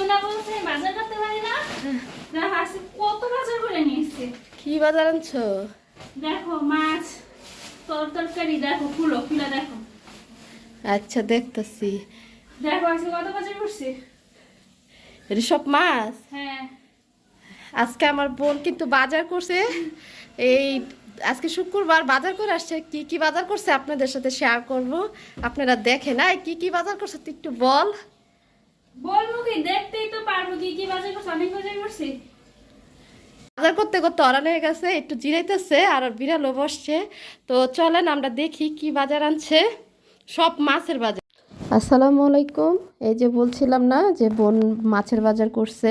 তুমি না বলছে বাজার করতে পারি না দেখো আজকে কত বাজার করে নিয়ে কি বাজার আনছো? দেখো মাছ তর তরকারি দেখো ফুলো ফুলা দেখো। আচ্ছা দেখতেছি। দেখো আজকে কত বাজার করছে? এটা সব মাছ? হ্যাঁ। আজকে আমার বোন কিন্তু বাজার করছে। এই আজকে শুক্রবার বাজার করে আসছে। কি কি বাজার করছে আপনাদের সাথে শেয়ার করব? আপনারা দেখেন আই কি কি বাজার করছে তুই একটু বল। বলব কি, দেখতেই তো পারব কি কি বাজার করছে অনেক বাজার করছি বাজার করতে করতে হয়ে গেছে, একটু জিরাইতেছে, আর বিড়ালও বসছে। তো চলেন আমরা দেখি কি বাজার আনছে। সব মাছের বাজার। আসসালামু আলাইকুম। এই যে বলছিলাম না যে বোন মাছের বাজার করছে,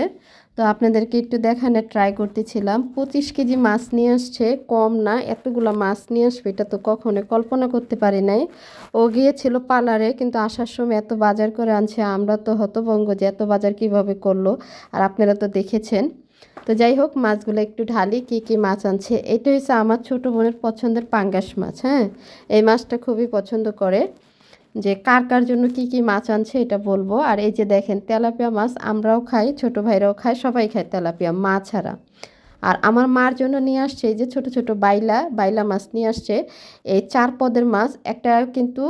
তো আপনাদেরকে একটু দেখানোর ট্রাই করতেছিলাম। পঁচিশ কেজি মাছ নিয়ে আসছে, কম না, এতগুলো মাছ নিয়ে আসবে, এটা তো কখনো কল্পনা করতে পারি নাই। ও গিয়েছিল পার্লারে, কিন্তু আসার সময় এত বাজার করে আনছে, আমরা তো হতভঙ্গ যে এত বাজার কীভাবে করল, আর আপনারা তো দেখেছেন। তো যাই হোক, মাছগুলো একটু ঢালি, কি কি মাছ আনছে। এটা হচ্ছে আমার ছোট বোনের পছন্দের পাঙ্গাস মাছ হ্যাঁ? এই মাছটা খুবই পছন্দ করে। যে কার কার জন্য কি কি মাছ আনছে এটা বলব। আর এই যে দেখেন তেলাপিয়া মাছ আমরাও খাই, ছোট ভাইরাও খায়, সবাই খায় তেলাপিয়া মা ছাড়া। আর আমার মার জন্য নিয়ে আসছে এই যে ছোট ছোট বাইলা বাইলা মাছ নিয়ে আসছে। এই চার পদের মাছ, একটা কিন্তু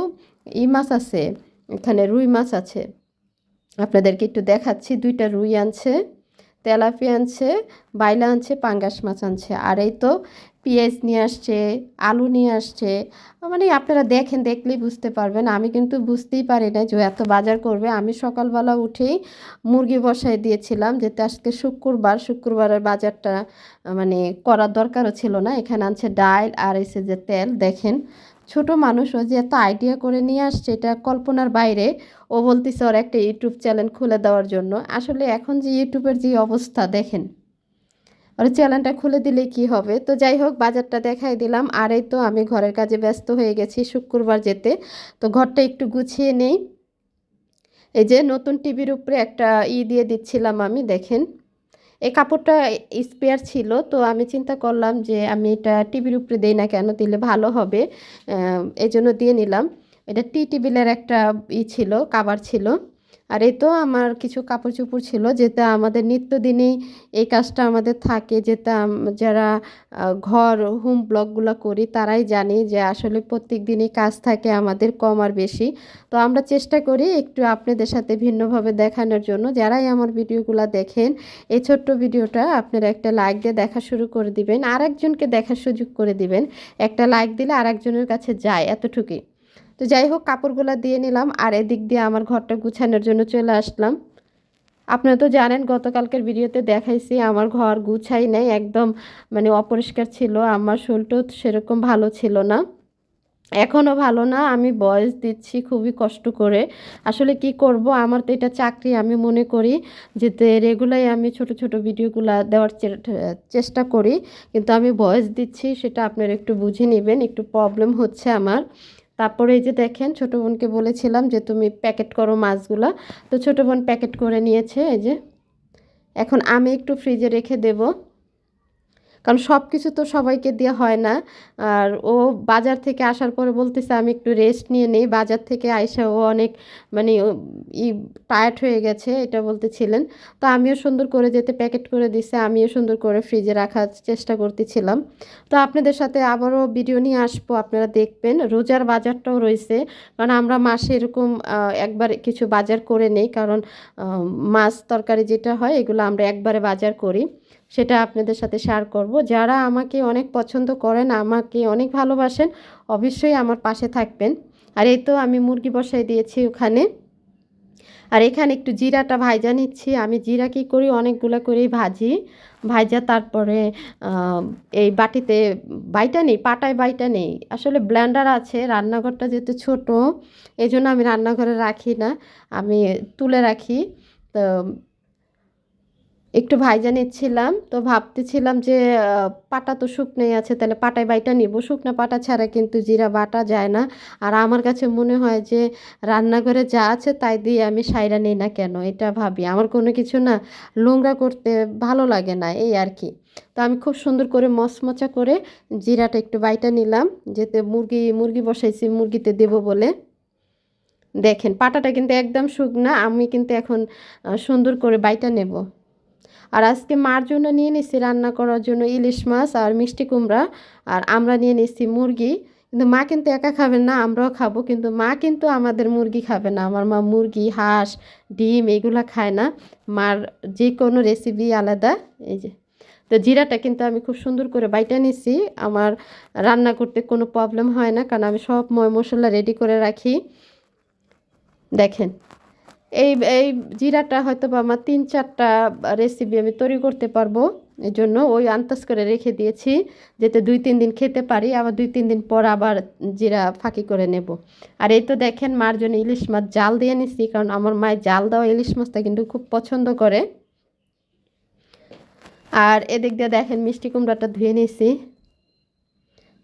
ই মাছ আছে, এখানে রুই মাছ আছে। আপনাদেরকে একটু দেখাচ্ছি, দুইটা রুই আনছে, তেলাপিয়া আনছে, বাইলা আনছে, পাঙ্গাস মাছ আনছে। আর এই তো পেঁয়াজ নিয়ে আসছে, আলু নিয়ে আসছে। মানে আপনারা দেখেন, দেখলেই বুঝতে পারবেন। আমি কিন্তু বুঝতেই পারি না যে এত বাজার করবে। আমি সকালবেলা উঠেই মুরগি বসাই দিয়েছিলাম যেতে আজকে শুক্রবার, শুক্রবারের বাজারটা মানে করার দরকারও ছিল না। এখানে আনছে ডাল আর এসে যে তেল। দেখেন, ছোট মানুষ ও যে এত আইডিয়া করে নিয়ে আসছে, এটা কল্পনার বাইরে। ও বলতেছে ওর একটা ইউটিউব চ্যানেল খুলে দেওয়ার জন্য। আসলে এখন যে ইউটিউবের যে অবস্থা, দেখেন। ওর চ্যানেলটা খুলে দিলে কি হবে? তো যাই হোক, বাজারটা দেখাই দিলাম। আর এই তো আমি ঘরের কাজে ব্যস্ত হয়ে গেছি শুক্রবার যেতে। তো ঘরটা একটু গুছিয়ে নেই। এই যে নতুন টিভির উপরে একটা ই দিয়ে দিচ্ছিলাম আমি, দেখেন। এই কাপড়টা স্পেয়ার ছিল, তো আমি চিন্তা করলাম যে আমি এটা টিভির উপরে দিই না কেন, দিলে ভালো হবে। এই জন্য দিয়ে নিলাম। এটা টি টেবিলের একটা ই ছিল কাবার ছিল। আর এই তো আমার কিছু কাপড় চোপড় ছিল যেটা আমাদের নিত্যদিনেই এই কাজটা আমাদের থাকে, যেটা যারা ঘর হোম ব্লগগুলো করি তারাই জানি যে আসলে প্রত্যেক দিনই কাজ থাকে আমাদের কম আর বেশি। তো আমরা চেষ্টা করি একটু আপনাদের সাথে ভিন্নভাবে দেখানোর জন্য। যারাই আমার ভিডিওগুলো দেখেন, এই ছোট্ট ভিডিওটা আপনারা একটা লাইক দিয়ে দেখা শুরু করে দিবেন। আর একজনকে দেখার সুযোগ করে দিবেন। একটা লাইক দিলে আর একজনের কাছে যায় এতটুকুই। তো যাই হোক, কাপড়গুলো দিয়ে নিলাম আর এদিক দিয়ে আমার ঘরটা গুছানোর জন্য চলে আসলাম। আপনারা তো জানেন, গতকালকের ভিডিওতে দেখাইছি, আমার ঘর গুছাই নাই, একদম মানে অপরিষ্কার ছিল, আমার শরীরটাও সেরকম ভালো ছিল না। এখনও ভালো না, আমি বয়স দিচ্ছি খুবই কষ্ট করে। আসলে কি করব, আমার তো এটা চাকরি, আমি মনে করি যে রেগুলাই আমি ছোট ছোট ভিডিওগুলো দেওয়ার চেষ্টা করি, কিন্তু আমি বয়স দিচ্ছি, সেটা আপনারা একটু বুঝে নেবেন, একটু প্রবলেম হচ্ছে আমার। তারপরে এই যে দেখেন, ছোটো বোনকে বলেছিলাম যে তুমি প্যাকেট করো মাছগুলো। তো ছোটো বোন প্যাকেট করে নিয়েছে, এই যে। এখন আমি একটু ফ্রিজে রেখে দেব। কারণ সব কিছু তো সবাইকে দেওয়া হয় না। আর ও বাজার থেকে আসার পরে বলতেছে, আমি একটু রেস্ট নিয়ে নেই। বাজার থেকে আইসা ও অনেক মানে ই টায়ার্ড হয়ে গেছে, এটা বলতেছিলেন। তো আমিও সুন্দর করে যেতে প্যাকেট করে দিছে, আমিও সুন্দর করে ফ্রিজে রাখার চেষ্টা করতেছিলাম। তো আপনাদের সাথে আবারও ভিডিও নিয়ে আসব, আপনারা দেখবেন। রোজার বাজারটাও রয়েছে, কারণ আমরা মাসে এরকম একবার কিছু বাজার করে নেই, কারণ মাছ তরকারি যেটা হয়, এগুলো আমরা একবারে বাজার করি। সেটা আপনাদের সাথে শেয়ার করব। যারা আমাকে অনেক পছন্দ করেন, আমাকে অনেক ভালোবাসেন, অবশ্যই আমার পাশে থাকবেন। আর এই তো আমি মুরগি বসাই দিয়েছি ওখানে। আর এখানে একটু জিরাটা ভাজা নিচ্ছি। আমি জিরা কী করি? অনেকগুলো করেই ভাজি। ভাজা তারপরে এই বাটিতে বাইটা নেই, পাটায় বাইটা নেই। আসলে ব্ল্যান্ডার আছে, রান্নাঘরটা যেহেতু ছোট এই জন্য আমি রান্নাঘরে রাখি না। আমি তুলে রাখি। তো একটু ভাইজা নিচ্ছিলাম তো ভাবতেছিলাম যে পাটা তো শুকনোই আছে, তাহলে পাটায় বাইটা নিব। শুকনো পাটা ছাড়া কিন্তু জিরা বাটা যায় না। আর আমার কাছে মনে হয় যে, রান্নাঘরে যা আছে তাই দিয়ে আমি সাইরা নিই না কেন? এটা ভাবি। আমার কোনো কিছু না নোংরা করতে ভালো লাগে না, এই আর কি। তো আমি খুব সুন্দর করে মচমচা করে জিরাটা একটু বাইটা নিলাম, যেতে মুরগি মুরগি বসাইছি, মুরগিতে দেবো বলে। দেখেন, পাটাটা কিন্তু একদম শুকনা, আমি কিন্তু এখন সুন্দর করে বাইটা নেব। আর আজকে মার জন্য নিয়ে নিচ্ছি রান্না করার জন্য ইলিশ মাছ আর মিষ্টি কুমড়া আর আমরা নিয়ে নিচ্ছি মুরগি। কিন্তু মা কিন্তু একা খাবে না, আমরাও খাব। কিন্তু মা কিন্তু আমাদের মুরগি খাবে না। আমার মা মুরগি, হাঁস, ডিম এগুলো খায় না। মার যে কোনো রেসিপি আলাদা। এই যে। তো জিরাটা কিন্তু আমি খুব সুন্দর করে বাইটা নিচ্ছি আমার রান্না করতে কোনো প্রবলেম হয় না। কারণ আমি সব ময় মশলা রেডি করে রাখি। দেখেন। এই এই জিরাটা হয়তো বা আমার তিন, চারটা রেসিপি আমি তৈরি করতে পারব। এই জন্য ওই আন্তাজ করে রেখে দিয়েছি যাতে দুই, তিন দিন খেতে পারি। আবার দুই, তিন দিন পর আবার জিরা ফাঁকি করে নেব। আর এই তো দেখেন মার জন্য ইলিশ মাছ জাল দিয়ে নিচ্ছি কারণ আমার মায়ের জাল দেওয়া ইলিশ মাছটা কিন্তু খুব পছন্দ করে। আর এদিক দিয়ে দেখেন মিষ্টি কুমড়াটা ধুয়ে নিয়েছি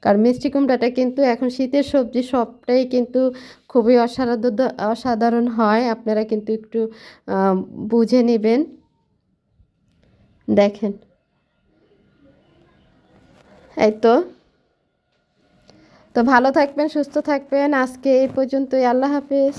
কারণ মিষ্টি কুমড়াটা কিন্তু এখন শীতের সবজি, সবটাই কিন্তু খুবই অসাধারণ অসাধারণ হয়। আপনারা কিন্তু একটু বুঝে নেবেন। দেখেন। এই তো। তো ভালো থাকবেন, সুস্থ থাকবেন। আজকে এই পর্যন্তই। আল্লাহ হাফেজ।